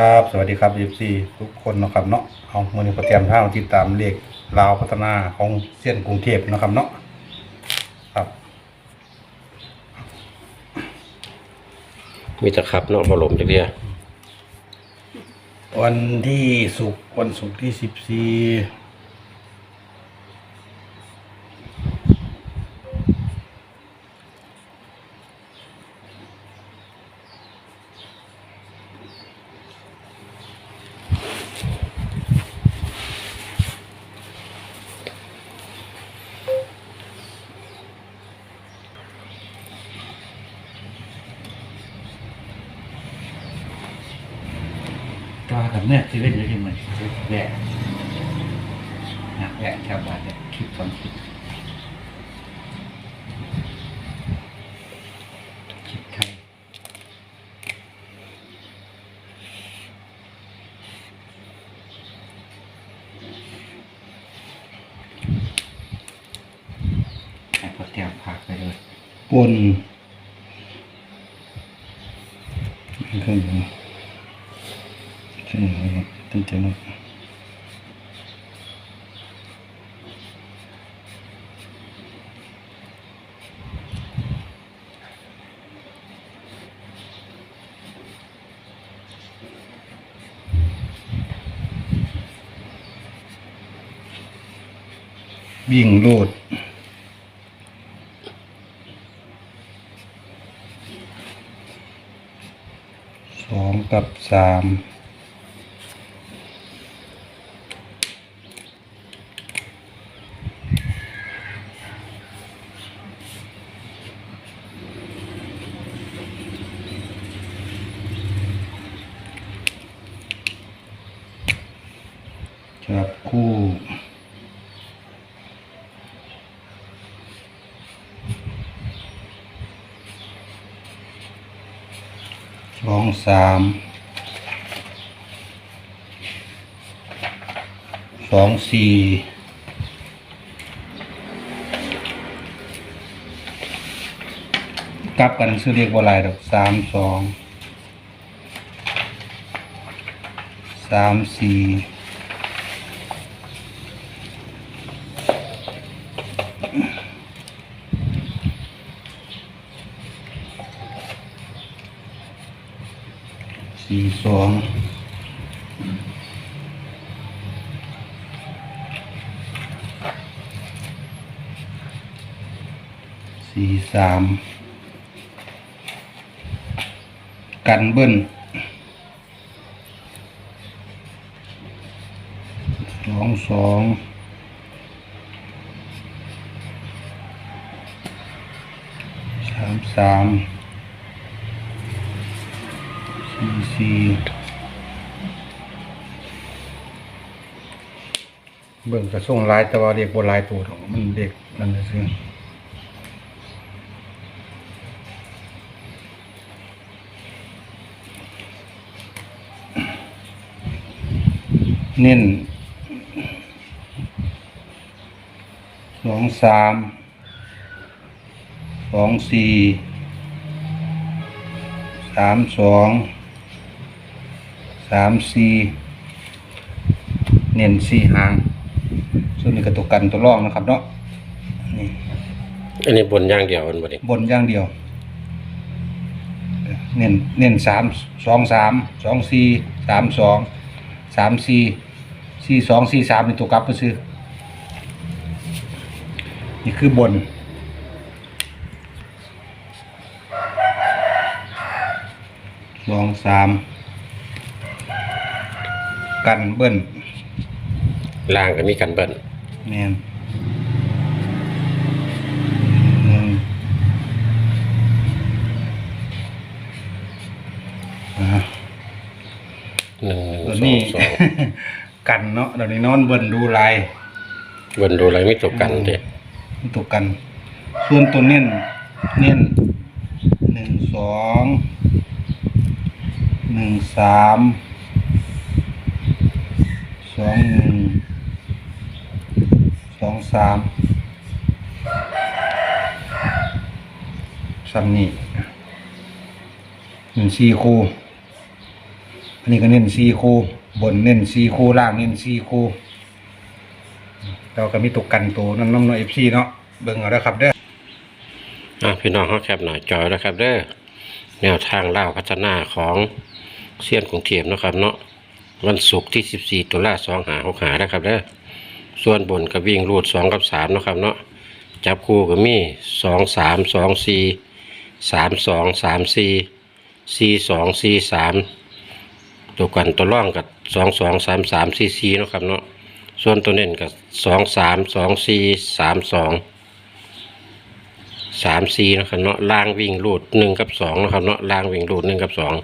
ครับสวัสดีครับ FC ทุกคนนะครับเนาะเอาเมื่อนี้ก็เตรียมท่ามาติดตามเลขลาวพัฒนาของเส้นกรุงเทพนะครับเนาะครับมีแต่ขับเนาะบ่ลมจักเดียวันที่ศุกร์วันศุกร์ที่สิบสี่ ก็กับเนี่ยที่เล่นอยู่ที่มันแหวกนะแหวกชาวบ้านเนี่ยคลิปสองคลิปคลิปไทยให้พอเตรียมผักไปเลยปนเครื่องอยู่ใช่ครับตั้งใจมากวิ่งโลดสองกับสาม จับคู่สองสามสองสี่กลับกันซื้อเรียกว่าอะไรดอกสามสองสามสี่ สี่สองสี่สามกันเบิ้ลสองสองสามสาม สี่เบิ่งกระส่งลายแต่ว่าเด็กบ่หลายตัวของมันเด็กนั่นน่ะซื่อเน้นสองสามสองสี่สามสอง สามสี่เน้นสี่หางส่วนนี้ก็ตัวกันตัวร่องนะครับเนาะนี่อันนี้บนอย่างเดียวมันบ่ดิบนอย่างเดียว เน้นเน้นสามสองสามสองสี่สามสองสามสี่สี่สองสี่สามเป็นตัวกลับไปซื้อนี่คือบนสองสาม กันเบิ้ลล่างก็มีกันเบิ้ลแมนหนึ่งอ่า หนึ่งหนึ่งตัวสอนี้งสอง กันเนาะเดี๋ยวนี้นอนเบิ้ลดูลายเบิ้ลดูอะไรไม่ตกกันเด้ตกกัน ส่วนตัวเน้นเน้นหนึ่งสองหนึ่งสาม สองหนึ่งสองสามซ้ำนี่หนึ่งสี่คู่อันนี้ก็เน้นสี่คู่บนเน้นสี่คู่ล่างเน้นสี่คู่เราก็มีตกกันตัวน้ำน้ำน้อยเอฟซีเนาะเบิ่งเอาแล้วครับเด้ออะพี่น้องเขาแคปหน้าจอยแล้วครับเด้อแนวทางเล่าพัฒนาของเซียนกรุงเทพเนะครับเนาะ วันศุกร์ที่ 14 ตุลาสองหาหกหานะครับเด้อส่วนบนก็วิ่งรูดสองกับสามนะครับเนาะจับคู่ก็มีสองสามสองสี่สามสองสามสี่สี่สองสี่สามตัวกันตัวร่องกับสองสองสามสามสี่สี่นะครับเนาะส่วนตัวเน้นกับสองสามสองสี่สามสองสามสี่นะครับเนาะล่างวิ่งรูดหนึ่งกับสองนะครับเนาะล่างวิ่งรูดหนึ่งกับสอง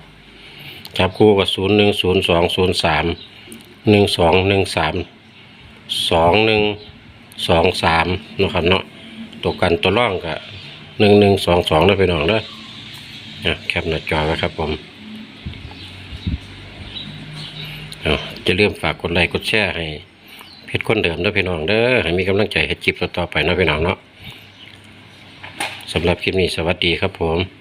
จับคู่กับศูนย์หนึ่งศูนย์สองศูนย์สามหนึ่งสองหนึ่งสามสองหนึ่งสองสามนะครับเนาะตัวกันตัวร่องกับหนึ่งหนึ่งสองสองนะพี่น้องเด้ออะแคปหน้าจอไว้ครับผมจะเริ่มฝากกดไลค์กดแชร์ให้เพจคนเดิมด้อพี่น้องเด้อให้มีกำลังใจให้จิบต่อไปนาะพี่น้องเนาะสำหรับคลิปนี้สวัสดีครับผม